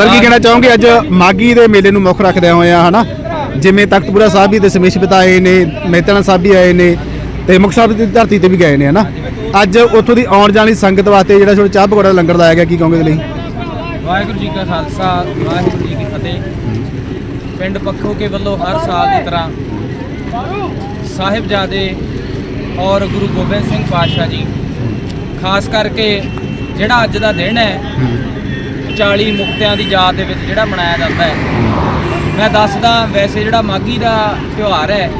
Sir ਕੀ ਕਹਿਣਾ ਚਾਹੋਗੇ? ਅੱਜ ਮਾਗੀ ਦੇ ਮੇਲੇ ਨੂੰ ਮੁੱਖ ਰੱਖਦਿਆਂ ਹੋਇਆ ਹਨਾ? ਜਿਵੇਂ ਤਖਤਪੁਰਾ ਸਾਹਿਬ ਵੀ ਤੇ ਸਮੇਸ਼ ਆਏ ਨੇ ਮਹਿਤਾਨਾ ਸਾਹਿਬ ਵੀ ਆਏ ਨੇ ਤੇ ਮੁਕਤਸਰ ਦੀ ਧਰਤੀ ਤੇ ਵੀ ਗਏ ਨੇ ਹਨਾ? ਅੱਜ ਉੱਥੋਂ ਦੀ ਆਉਣ ਜਾਣ ਦੀ ਸੰਗਤ ਵਾਸਤੇ ਜਿਹੜਾ ਛੋਟਾ ਚਾਹ ਪਕੌੜਾ ਲੰਗਰ ਲਾਇਆ ਗਿਆ ਕੀ ਕਹੋਗੇ ਲਈ? ਵਾਹਿਗੁਰੂ ਜੀ ਕਾ ਖਾਲਸਾ ਵਾਹਿਗੁਰੂ ਜੀ ਕੀ ਫਤਿਹ। ਪਿੰਡ ਪੱਖੋ ਕੇ ਵੱਲੋਂ ਹਰ ਸਾਲ ਦੀ ਤਰ੍ਹਾਂ ਸਾਹਿਬਜ਼ਾਦੇ ਔਰ ਗੁਰੂ ਗੋਬਿੰਦ ਸਿੰਘ ਪਾਤਸ਼ਾਹ ਜੀ ਖਾਸ ਕਰਕੇ ਜਿਹੜਾ ਅੱਜ ਦਾ ਦਿਨ ਹੈ। 40 ਮੁਕਤਿਆਂ ਦੀ ਯਾਦ ਦੇ ਵਿੱਚ ਜਿਹੜਾ ਮਨਾਇਆ ਜਾਂਦਾ ਹੈ। ਮੈਂ ਦੱਸਦਾ ਵੈਸੇ ਜਿਹੜਾ ਮਾਗੀ ਦਾ ਤਿਉਹਾਰ ਹੈ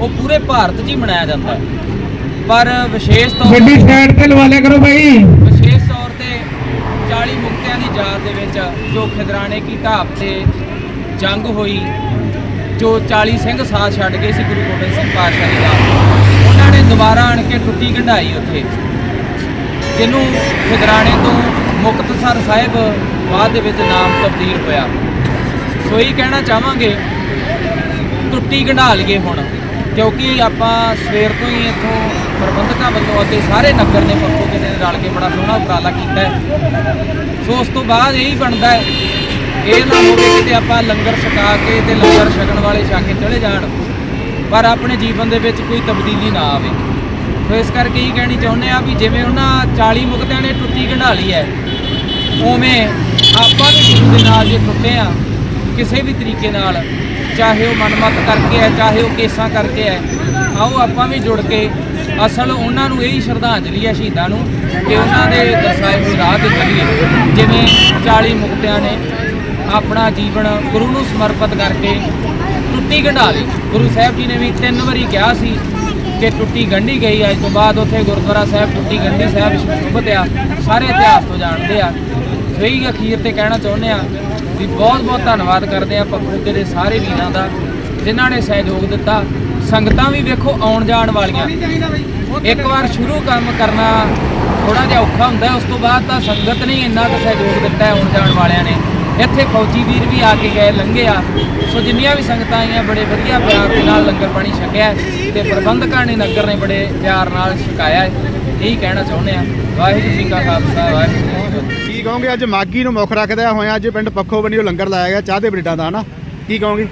ਉਹ ਪੂਰੇ ਭਾਰਤ 'ਚ ਹੀ ਮਨਾਇਆ ਜਾਂਦਾ ਹੈ। ਪਰ ਵਿਸ਼ੇਸ਼ ਤੌਰ ਗੱਡੀ ਤੇ ਸਾਈਡ ਤੇ ਲਵਾ ਲਿਆ ਕਰੋ ਭਾਈ। ਵਿਸ਼ੇਸ਼ ਤੌਰ ਤੇ 40 ਮੁਕਤਿਆਂ ਦੀ ਯਾਦ ਦੇ ਵਿੱਚ ਜੋ ਖਿਦਰਾਣੇ ਕੀ ਢਾਬ ਤੇ ਜੰਗ ਹੋਈ ਜੋ 40 ਸਿੰਘ ਸਾਥ ਛੱਡ ਗਏ ਸੀ ਗੁਰੂ ਗੋਬਿੰਦ ਸਿੰਘ ਪਾਤਸ਼ਾਹ ਜੀ ਦਾ ਉਹਨਾਂ ਨੇ ਦੁਬਾਰਾ ਆਣ ਕੇ ਟੁੱਟੀ ਗੰਢਾਈ ਉੱਥੇ। ਜਿਹਨੂੰ ਖਿਦਰਾਣੇ ਤੋਂ ਮੁਕਤਸਰ ਸਾਹਿਬ ਬਾਅਦ ਦੇ ਵਿੱਚ ਨਾਮ ਤਬਦੀਲ ਹੋਇਆ। ਸੋ ਇਹ ਕਹਿਣਾ ਚਾਹਾਂਗੇ, ਟੁੱਟੀ ਗੰਢਾ ਲਈਏ ਹੁਣ, ਕਿਉਂਕਿ ਆਪਾਂ ਸਵੇਰ ਤੋਂ ਹੀ ਇੱਥੋਂ ਪ੍ਰਬੰਧਕਾਂ ਵੱਲੋਂ ਅਤੇ ਸਾਰੇ ਨਗਰ ਨੇ ਪੱਖੋਂ ਕਿਸੇ ਨੇ ਰਲ ਕੇ ਬੜਾ ਸੋਹਣਾ ਉਪਰਾਲਾ ਕੀਤਾ ਸੋ ਉਸ ਤੋਂ ਬਾਅਦ ਇਹ ਹੀ ਬਣਦਾ ਹੈ, ਇਹ ਨਾ ਹੋਵੇ ਕਿਤੇ ਆਪਾਂ ਲੰਗਰ ਛਕਾ ਕੇ ਤੇ ਲੰਗਰ ਛਕਣ ਵਾਲੇ ਛਕ ਕੇ ਚਲੇ ਜਾਣ, ਪਰ ਆਪਣੇ ਜੀਵਨ ਦੇ ਵਿੱਚ ਕੋਈ ਤਬਦੀਲੀ ਨਾ ਆਵੇ। ਸੋ ਇਸ ਕਰਕੇ ਇਹ ਕਹਿਣੀ ਚਾਹੁੰਦੇ ਆ ਵੀ ਜਿਵੇਂ ਉਹਨਾਂ 40 ਮੁਕਤਿਆਂ ਨੇ ਟੁੱਟੀ ਗੰਢਾਲੀ ਹੈ ਉਵੇਂ ਆਪਾਂ ਵੀ ਗੁਰੂ ਦੇ ਨਾਲ ਜੇ ਟੁੱਟੇ ਆ ਕਿਸੇ ਵੀ ਤਰੀਕੇ ਨਾਲ, ਚਾਹੇ ਉਹ ਮਨਮਤ ਕਰਕੇ ਹੈ, ਚਾਹੇ ਉਹ ਕੇਸਾਂ ਕਰਕੇ ਹੈ, ਆਓ ਆਪਾਂ ਵੀ ਜੁੜ ਕੇ ਅਸਲ ਉਹਨਾਂ ਨੂੰ ਇਹੀ ਸ਼ਰਧਾਂਜਲੀ ਹੈ ਸ਼ਹੀਦਾਂ ਨੂੰ ਕਿ ਉਹਨਾਂ ਦੇ ਦਰਸਾਏ ਹੋਏ ਰਾਹ ਤੇ ਚੱਲੀਏ ਜਿਵੇਂ 40 ਮੁਕਤਿਆਂ ਨੇ ਆਪਣਾ ਜੀਵਨ ਗੁਰੂ ਨੂੰ ਸਮਰਪਿਤ ਕਰਕੇ ਟੁੱਟੀ ਗੰਢਾ ਲਈ। ਗੁਰੂ ਸਾਹਿਬ ਜੀ ਨੇ ਵੀ ਤਿੰਨ ਵਾਰੀ ਕਿਹਾ ਸੀ ਕਿ ਟੁੱਟੀ ਗੰਢੀ ਗਈ ਅੱਜ ਤੋਂ ਬਾਅਦ ਉੱਥੇ ਗੁਰਦੁਆਰਾ ਸਾਹਿਬ, ਟੁੱਟੀ ਗੰਢੀ ਸਾਹਿਬ ਸ਼ੁਭਤ ਆ ਸਾਰੇ ਇਤਿਹਾਸ ਤੋਂ ਜਾਣਦੇ ਆ। ਸਹੀ ਅਖੀਰ ਤੇ ਕਹਿਣਾ ਚਾਹੁੰਦੇ ਆ ਵੀ ਬਹੁਤ ਬਹੁਤ ਧੰਨਵਾਦ ਕਰਦੇ ਆ ਪੱਖੂਕੇ ਦੇ ਸਾਰੇ ਵੀਰਾਂ ਦਾ, ਜਿਨ੍ਹਾਂ ਨੇ ਸਹਿਯੋਗ ਦਿੱਤਾ। ਸੰਗਤਾਂ ਵੀ ਵੇਖੋ ਆਉਣ ਜਾਣ ਵਾਲੀਆਂ। ਇੱਕ ਵਾਰ ਸ਼ੁਰੂ ਕੰਮ ਕਰਨਾ ਥੋੜਾ ਜਿਹਾ ਔਖਾ ਹੁੰਦਾ ਉਸ ਤੋਂ ਬਾਅਦ ਤਾਂ ਸੰਗਤ ਨੇ ਇੰਨਾ ਕੁ ਸਹਿਯੋਗ ਦਿੱਤਾ ਹੈ ਆਉਣ ਜਾਣ ਵਾਲਿਆਂ ਨੇ। ਇੱਥੇ ਫੌਜੀ ਵੀਰ ਵੀ ਆ ਕੇ ਗਏ ਲੰਘੇ ਆ। ਸੋ ਜਿੰਨੀਆਂ ਵੀ ਸੰਗਤਾਂ ਆਈਆਂ, ਬੜੇ ਵਧੀਆ ਪਿਆਰ ਦੇ ਨਾਲ ਲੰਗਰ ਪਾਣੀ ਛਕਿਆ ਹੈ ਤੇ ਪ੍ਰਬੰਧਕਾਂ ਨੇ ਲੰਗਰ ਨੇ ਬੜੇ ਪਿਆਰ ਨਾਲ ਛਕਾਇਆ ਹੈ। ਇਹੀ ਕਹਿਣਾ ਚਾਹੁੰਦੇ ਆ ਵਾਹਿਗੁਰੂ ਜੀ ਕਾ ਖਾਲਸਾ, ਵਾਹਿਗੁਰੂ ਜੀ ਕੀ ਕਹੋਗੇ? ਅੱਜ ਮਾਗੀ ਨੂੰ ਮੁੱਖ ਰੱਖਦਿਆਂ ਹੋਇਆ ਅੱਜ ਪਿੰਡ ਪੱਖੋ ਬੰਨਿਓ ਲੰਗਰ ਲਾਇਆ ਗਿਆ ਚਾਹ ਦੇ ਬਰੀਡਾਂ ਦਾ ਹਨਾ? ਕੀ ਕਹੋਗੇ?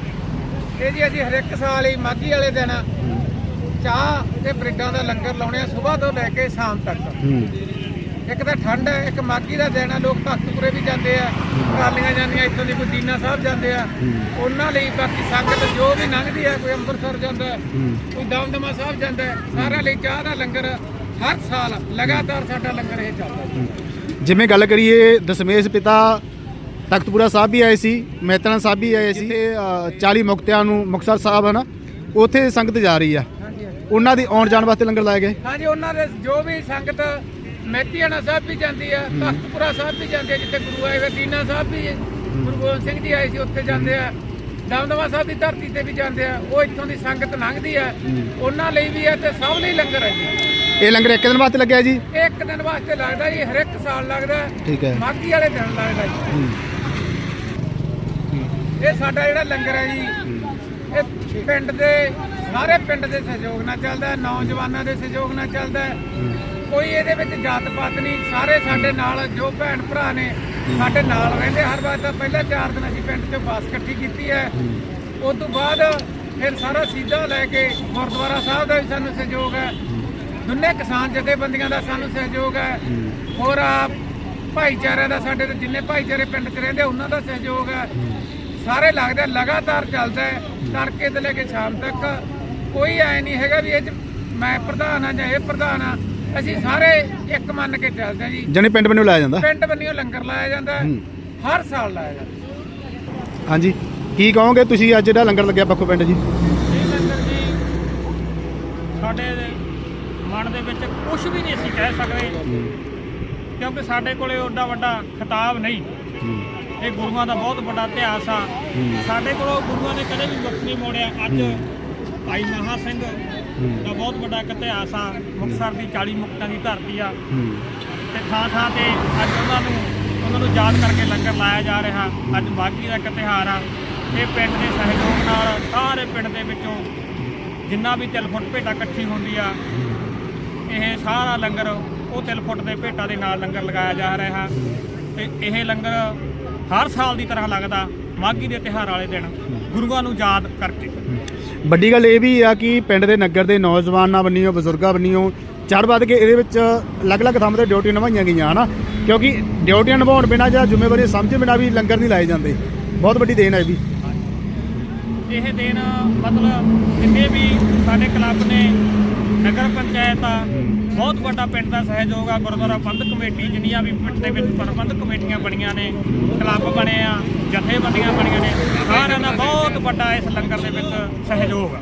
ਇਹ ਜੀ ਅਸੀਂ ਹਰ ਇੱਕ ਸਾਲ ਹੀ ਮਾਗੀ ਵਾਲੇ ਦਿਨ ਚਾਹ ਤੇ ਬ੍ਰੈਡਾਂ ਦਾ ਲੰਗਰ ਲਾਉਣੇ ਆ ਸਵੇਰ ਤੋਂ ਲੈ ਕੇ ਸ਼ਾਮ ਤੱਕ। ਇੱਕ ਤਾਂ ਠੰਡ ਹੈ ਇੱਕ ਮਾਗੀ ਦਾ ਦਿਨ ਹੈ ਲੋਕ ਭਗਤਪੁਰੇ ਵੀ ਜਾਂਦੇ ਆ ਟਰਾਲੀਆਂ ਜਾਂਦੀਆਂ ਇੱਥੋਂ ਦੀ ਕੋਈ ਦੀਨਾ ਸਾਹਿਬ ਜਾਂਦੇ ਆ। ਉਹਨਾਂ ਲਈ ਬਾਕੀ ਸੰਗਤ ਜੋ ਵੀ ਲੰਘਦੀ ਹੈ ਕੋਈ ਅੰਮ੍ਰਿਤਸਰ ਜਾਂਦਾ ਕੋਈ ਦਮਦਮਾ ਸਾਹਿਬ ਜਾਂਦਾ ਸਾਰਿਆਂ ਲਈ ਚਾਹ ਦਾ ਲੰਗਰ ਹਰ ਸਾਲ ਲਗਾਤਾਰ ਸਾਡਾ ਲੰਗਰ ਇਹ ਚੱਲਦਾ ਜਿਵੇਂ ਗੱਲ ਕਰੀਏ ਦਸ਼ਮੇਸ਼ ਪਿਤਾ ਤਖਤਪੁਰਾ ਸਾਹਿਬ ਵੀ ਆਏ ਸੀ ਮਹਿਤਾਨਾ ਸਾਹਿਬ ਵੀ ਆਏ ਸੀ ਤੇ ਅ, 40 ਮੁਕਤਿਆਂ ਨੂੰ ਮੁਕਤਸਰ ਸਾਹਿਬ ਹਨਾ ਉੱਥੇ ਸੰਗਤ ਜਾ ਰਹੀ ਆ। ਉਹਨਾਂ ਦੀ ਆਉਣ ਜਾਣ ਵਾਸਤੇ ਲੰਗਰ ਲਾਏ ਗਏ। ਹਾਂਜੀ ਉਹਨਾਂ ਦੇ ਜੋ ਵੀ ਸੰਗਤ ਮਹਿਤੀਆਣਾ ਸਾਹਿਬ ਵੀ ਜਾਂਦੀ ਆ ਤਖਤਪੁਰਾ ਸਾਹਿਬ ਵੀ ਜਾਂਦੇ ਆ ਜਿੱਥੇ ਗੁਰੂ ਆਏ ਹੋਏ ਦੀਨਾ ਸਾਹਿਬ ਵੀ ਗੁਰੂ ਗੋਬਿੰਦ ਸਿੰਘ ਜੀ ਆਏ ਸੀ ਉੱਥੇ ਜਾਂਦੇ ਆ। ਦਮਦਮਾ ਸਾਹਿਬ ਦੀ ਧਰਤੀ ਤੇ ਵੀ ਜਾਂਦੇ ਆ ਉਹ ਇੱਥੋਂ ਦੀ ਸੰਗਤ ਲੰਘਦੀ ਆ। ਉਹਨਾਂ ਲਈ ਵੀ ਹੈ ਤੇ ਸਭ ਲਈ ਲੰਗਰ ਹੈ ਜੀ। ਇਹ ਲੰਗਰ ਇੱਕ ਦਿਨ ਵਾਸਤੇ ਲੱਗਿਆ ਜੀ? ਇੱਕ ਦਿਨ ਵਾਸਤੇ ਲੱਗਦਾ ਜੀ ਹਰ ਇੱਕ ਸਾਲ ਲੱਗਦਾ। ਠੀਕ ਹੈ। ਮਾਘੀ ਵਾਲੇ ਦਿਨ ਲੱਗਦਾ ਜੀ। ਇਹ ਸਾਡਾ ਜਿਹੜਾ ਲੰਗਰ ਹੈ ਜੀ ਇਹ ਪਿੰਡ ਦੇ ਸਾਰੇ ਪਿੰਡ ਦੇ ਸਹਿਯੋਗ ਨਾਲ ਚੱਲਦਾ ਨੌਜਵਾਨਾਂ ਦੇ ਸਹਿਯੋਗ ਨਾਲ ਚੱਲਦਾ। ਕੋਈ ਇਹਦੇ ਵਿੱਚ ਜਾਤ ਪਾਤ ਨਹੀਂ ਸਾਰੇ ਸਾਡੇ ਨਾਲ ਜੋ ਭੈਣ ਭਰਾ ਨੇ ਸਾਡੇ ਨਾਲ ਰਹਿੰਦੇ ਹਰ ਵਾਰ ਤਾਂ ਪਹਿਲਾਂ ਚਾਰ ਦਿਨ ਅਸੀਂ ਪਿੰਡ 'ਚ ਬਾਸ ਇਕੱਠੀ ਕੀਤੀ ਹੈ। ਉਸ ਤੋਂ ਬਾਅਦ ਫਿਰ ਸਾਰਾ ਸਿੱਧਾ ਲੈ ਕੇ ਗੁਰਦੁਆਰਾ ਸਾਹਿਬ ਦਾ ਵੀ ਸਾਨੂੰ ਸਹਿਯੋਗ ਹੈ। ਦੁਨੇ ਕਿਸਾਨ ਜਥੇਬੰਦੀਆਂ ਦਾ ਸਾਨੂੰ ਸਹਿਯੋਗ ਹੈ। ਹੋਰ ਆਪ ਭਾਈਚਾਰਿਆਂ ਦਾ ਸਾਡੇ ਤੇ ਜਿੰਨੇ ਭਾਈਚਾਰੇ ਪਿੰਡ 'ਚ ਰਹਿੰਦੇ ਉਹਨਾਂ ਦਾ ਸਹਿਯੋਗ ਹੈ। ਸਾਰੇ ਲੱਗਦਾ ਲਗਾਤਾਰ ਚੱਲਦਾ ਹੈ। ਤੜਕੇ ਤੋਂ ਲੈ ਕੇ ਸ਼ਾਮ ਤੱਕ ਕੋਈ ਐ ਨਹੀਂ ਹੈਗਾ ਵੀ ਇਹ 'ਚ ਮੈਂ ਪ੍ਰਧਾਨ ਆ ਜਾਂ ਇਹ ਪ੍ਰਧਾਨ ਆ ਅਸੀਂ ਸਾਰੇ ਇੱਕ ਮੰਨ ਕੇ ਚੱਲਦੇ ਹਾਂ ਜੀ। ਜਣੇ ਪਿੰਡ ਬੰਨਿਓ ਲਾਇਆ ਜਾਂਦਾ? ਪਿੰਡ ਬੰਨਿਓ ਲੰਗਰ ਲਾਇਆ ਜਾਂਦਾ। ਹਰ ਸਾਲ ਲਾਇਆ ਜਾਂਦਾ। ਹਾਂਜੀ। ਕੀ ਕਹੋਗੇ ਤੁਸੀਂ ਅੱਜ ਜਿਹੜਾ ਲੰਗਰ ਲੱਗਿਆ ਪੱਖੋ ਪਿੰਡ ਜੀ? ਇਹ ਲੰਗਰ ਜੀ ਸਾਡੇ ਦੇ ਮਨ ਦੇ ਵਿੱਚ ਕੁਝ ਵੀ ਨਹੀਂ ਅਸੀਂ ਕਹਿ ਸਕਦੇ। ਕਿਉਂਕਿ ਸਾਡੇ ਕੋਲੇ ਓਡਾ ਵੱਡਾ ਖਿਤਾਬ ਨਹੀਂ। ਇਹ ਗੁਰੂਆਂ ਦਾ ਬਹੁਤ ਵੱਡਾ ਇਤਿਹਾਸ ਆ। ਸਾਡੇ ਕੋਲੋਂ ਗੁਰੂਆਂ ਨੇ ਕਦੇ ਵੀ ਮੁੱਖ ਨਹੀਂ ਮੋੜਿਆ। ਅੱਜ ਭਾਈ ਮਹਾ ਸਿੰਘ ਦਾ ਬਹੁਤ ਵੱਡਾ ਇੱਕ ਇਤਿਹਾਸ ਆ। ਮੁਕਤਸਰ ਦੀ 40 ਮੁਕਤਾਂ ਦੀ ਧਰਤੀ ਆ। ਤੇ ਥਾਂ ਥਾਂ ਤੇ ਅੱਜ ਉਹਨਾਂ ਨੂੰ ਉਹਨਾਂ ਨੂੰ ਯਾਦ ਕਰਕੇ ਲੰਗਰ ਲਾਇਆ ਜਾ ਰਿਹਾ। ਅੱਜ ਬਾਕੀ ਦਾ ਇੱਕ ਤਿਉਹਾਰ ਆ। ਇਹ ਪਿੰਡ ਦੇ ਸਹਿਯੋਗ ਨਾਲ ਸਾਰੇ ਪਿੰਡ ਦੇ ਵਿੱਚੋਂ ਜਿੰਨਾ ਵੀ ਤਿਲ ਫੁੱਟ ਭੇਟਾ ਇਕੱਠੀ ਹੁੰਦੀ ਆ ਇਹ ਸਾਰਾ ਲੰਗਰ ਉਹ ਤਿਲ ਫੁੱਟ ਦੇ ਭੇਟਾ ਦੇ ਨਾਲ ਲੰਗਰ ਲਗਾਇਆ ਜਾ ਰਿਹਾ ਤੇ ਇਹ ਲੰਗਰ ਹਰ ਸਾਲ ਦੀ ਤਰ੍ਹਾਂ ਲੱਗਦਾ ਮਾਘੀ ਦੇ ਤਿਉਹਾਰ ਵਾਲੇ ਦਿਨ ਗੁਰੂਆਂ ਨੂੰ ਯਾਦ ਕਰਕੇ। ਵੱਡੀ ਗੱਲ ਇਹ ਵੀ ਆ ਕਿ ਪਿੰਡ ਦੇ ਨਗਰ ਦੇ ਨੌਜਵਾਨਾਂ ਬੰਨਿਓ ਬਜ਼ੁਰਗਾਂ ਬੰਨਿਓ ਚੜ ਵੱਧ ਕੇ ਇਹਦੇ ਵਿੱਚ ਅਲੱਗ-ਅਲੱਗ ਥਾਂ ਤੇ ਡਿਊਟੀ ਨਿਭਾਈਆਂ ਗਈਆਂ ਹਨਾ? ਕਿਉਂਕਿ ਡਿਊਟੀਆਂ ਨਿਭਾਉਣ ਬਿਨਾਂ ਜਾਂ ਜ਼ਿੰਮੇਵਾਰੀ ਸਮਝ ਬਿਨਾਂ ਵੀ ਲੰਗਰ ਨਹੀਂ ਲਾਏ ਜਾਂਦੇ। ਬਹੁਤ ਵੱਡੀ ਦੇਣ ਹੈ ਇਹ ਵੀ। ਇਹ ਦਿਨ ਮਤਲਬ ਜਿੰਨੇ ਵੀ ਸਾਡੇ ਕਲੱਬ ਨੇ ਨਗਰ ਪੰਚਾਇਤ ਆ ਬਹੁਤ ਵੱਡਾ ਪਿੰਡ ਦਾ ਸਹਿਯੋਗ ਆ ਗੁਰਦੁਆਰਾ ਪ੍ਰਬੰਧਕ ਕਮੇਟੀ ਜਿੰਨੀਆਂ ਵੀ ਪਿੰਡ ਦੇ ਵਿੱਚ ਪ੍ਰਬੰਧਕ ਕਮੇਟੀਆਂ ਬਣੀਆਂ ਨੇ ਕਲੱਬ ਬਣੇ ਆ ਜਥੇਬੰਦੀਆਂ ਬਣੀਆਂ ਨੇ ਸਾਰਿਆਂ ਦਾ ਬਹੁਤ ਵੱਡਾ ਇਸ ਲੰਗਰ ਦੇ ਵਿੱਚ ਸਹਿਯੋਗ ਆ।